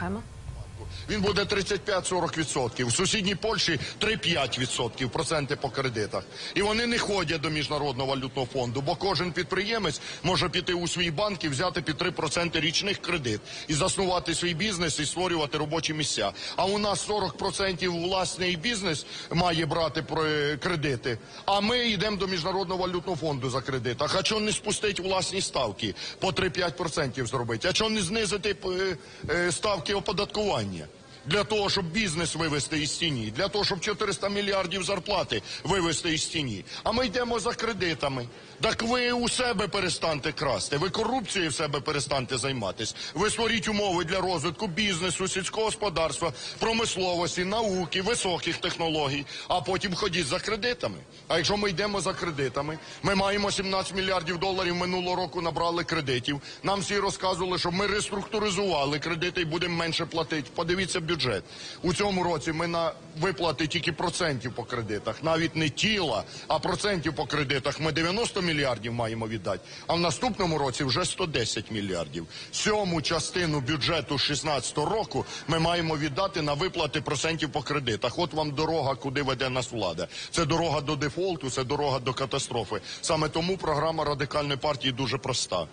还吗？Він буде 35-40%. В сусідній Польщі 3-5% проценти по кредитах. І вони не ходять до міжнародного валютного фонду, бо кожен підприємець може піти у свій банк і взяти під 3% річних кредит і заснувати свій бізнес і створювати робочі місця. А у нас 40% власний бізнес має брати е, кредити. А ми йдемо до міжнародного валютного фонду за кредит. А чого не спустити власні ставки по 3-5% зробити? А чого не знизити е, е, ставки оподаткування? Для того, щоб бізнес вивести із тіні, для того, щоб 400 мільярдів зарплати вивести із тіні. А ми йдемо за кредитами. Так ви у себе перестаньте красти, ви корупцією в себе перестаньте займатись. Ви створіть умови для розвитку бізнесу, сільського господарства, промисловості, науки, високих технологій, а потім ходіть за кредитами. А якщо ми йдемо за кредитами, ми маємо 17 мільярдів доларів минулого року набрали кредитів. Нам всі розказували, що ми реструктуризували кредити і будемо менше платити. Подивіться бюджет. У цьому році ми на виплати тільки процентів по кредитах, навіть не тіла, а процентів по кредитах. Ми 90 мільярдів маємо віддати, а в наступному році вже 110 мільярдів. Сьому частину бюджету 16 року ми маємо віддати на виплати процентів по кредитах. От вам дорога, куди веде нас влада. Це дорога до дефолту, це дорога до катастрофи. Саме тому програма радикальної партії дуже проста.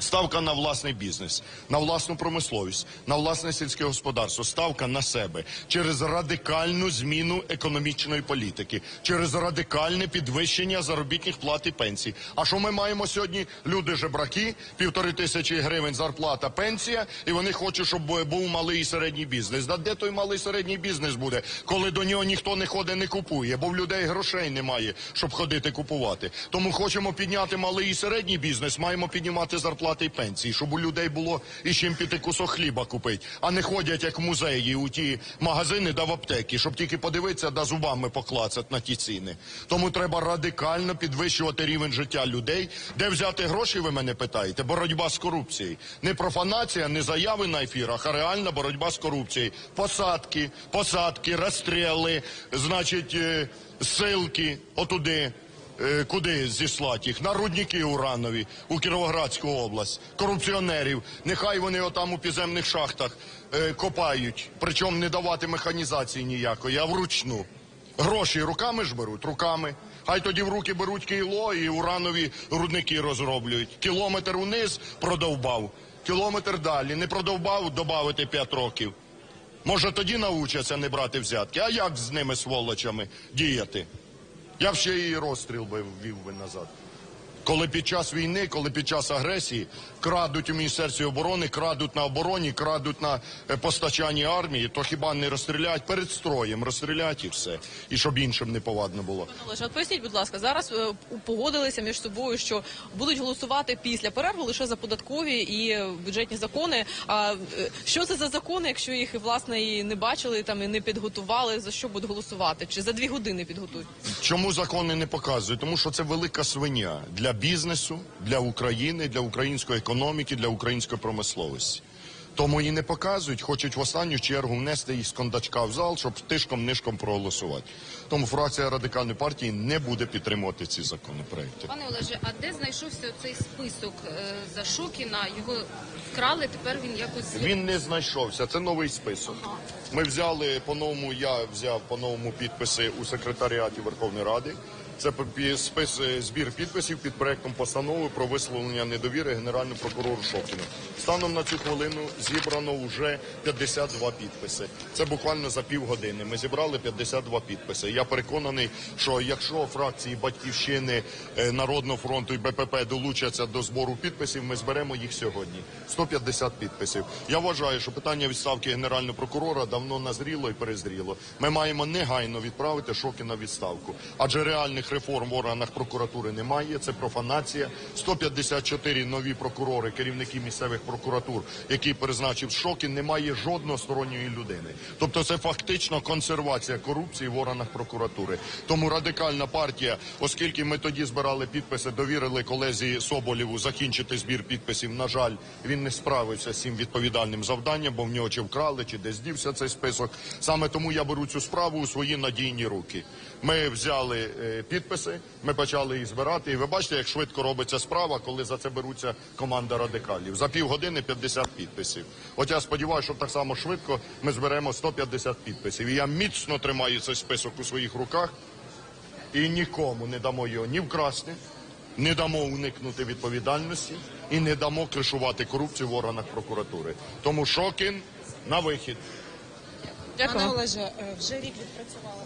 Ставка на власний бізнес, на власну промисловість, на власне сільське господарство, ставка на себе через радикальну зміну економічної політики, через радикальне підвищення заробітних плат і пенсій. А що ми маємо сьогодні? Люди жебраки, півтори тисячі гривень зарплата, пенсія, і вони хочуть, щоб був малий і середній бізнес. Да де той малий і середній бізнес буде, коли до нього ніхто не ходить, не купує, бо в людей грошей немає, щоб ходити купувати. Тому хочемо підняти малий і середній бізнес, маємо піднімати зарплати і пенсії, щоб у людей було із чим піти кусок хліба купити, а не ходять як музеї у ті магазини да в аптеки, щоб тільки подивитися да зубами поклацати на ті ціни. Тому треба радикально підвищувати рівень життя людей. Де взяти гроші, ви мене питаєте? Боротьба з корупцією. Не профанація, не заяви на ефірах, а реальна боротьба з корупцією. Посадки, посадки, розстріли, значить, е, силки отуди. Е, Куди зіслати їх? На рудники уранові у Кіровоградську область, корупціонерів. Нехай вони отам у підземних шахтах е, копають, причому не давати механізації ніякої, а вручну. Гроші руками ж беруть, руками. Хай тоді в руки беруть кіло і уранові рудники розроблюють. Кілометр униз продовбав, кілометр далі. Не продовбав, додати 5 років. Може тоді навчаться не брати взятки. А як з ними сволочами діяти? Я ще і розстріл би ввів би назад. Коли під час війни, коли під час агресії крадуть у Міністерстві оборони, крадуть на обороні, крадуть на е, постачанні армії, то хіба не розстрілять перед строєм, розстрілять і все. І щоб іншим не повадно було. Олеже, от поясніть, будь ласка, зараз е, погодилися між собою, що будуть голосувати після перерви лише за податкові і е, бюджетні закони. А що це за закони, якщо їх власне і не бачили, там і не підготували, за що будуть голосувати? Чи за дві години підготують? Чому закони не показують? Тому що це велика свиня для бізнесу, для України, для української економіки, для української промисловості. Тому і не показують, хочуть в останню чергу внести їх з кондачка в зал, щоб тишком-нишком проголосувати. Тому фракція радикальної партії не буде підтримувати ці законопроекти. Пане Олеже, а де знайшовся цей список е, за Шокіна? Його вкрали, тепер він якось Він не знайшовся. Це новий список. Ми взяли по новому. Я взяв по новому підписи у секретаріаті Верховної Ради. Це спис е, збір підписів під проектом постанови про висловлення недовіри генеральному прокурору Шокіну. Станом на цю хвилину зібрано вже 52 підписи. Це буквально за півгодини. Ми зібрали 52 підписи. Я переконаний, що якщо фракції Батьківщини, е, Народного фронту і БПП долучаться до збору підписів, ми зберемо їх сьогодні. 150 підписів. Я вважаю, що питання відставки генерального прокурора давно назріло і перезріло. Ми маємо негайно відправити Шокіна відставку, адже реальних реформ в органах прокуратури немає. Це профанація. 154 нові прокурори, керівники місцевих прокуратур, які призначив Шокін, немає жодної сторонньої людини. Тобто, це фактично консервація корупції в органах прокуратури. Тому радикальна партія, оскільки ми тоді збирали підписи, довірили колезі Соболєву закінчити збір підписів. На жаль, він не справився з цим відповідальним завданням, бо в нього чи вкрали, чи десь дівся цей список. Саме тому я беру цю справу у свої надійні руки. Ми взяли е, підписи, ми почали їх збирати. І ви бачите, як швидко робиться справа, коли за це беруться команда радикалів. За півгодини 50 підписів. От я сподіваюся, що так само швидко ми зберемо 150 підписів. І я міцно тримаю цей список у своїх руках і нікому не дамо його ні вкрасти, не дамо уникнути відповідальності і не дамо кришувати корупцію в органах прокуратури. Тому Шокін на вихід. Дякую. Пане Олеже, е, вже рік відпрацювала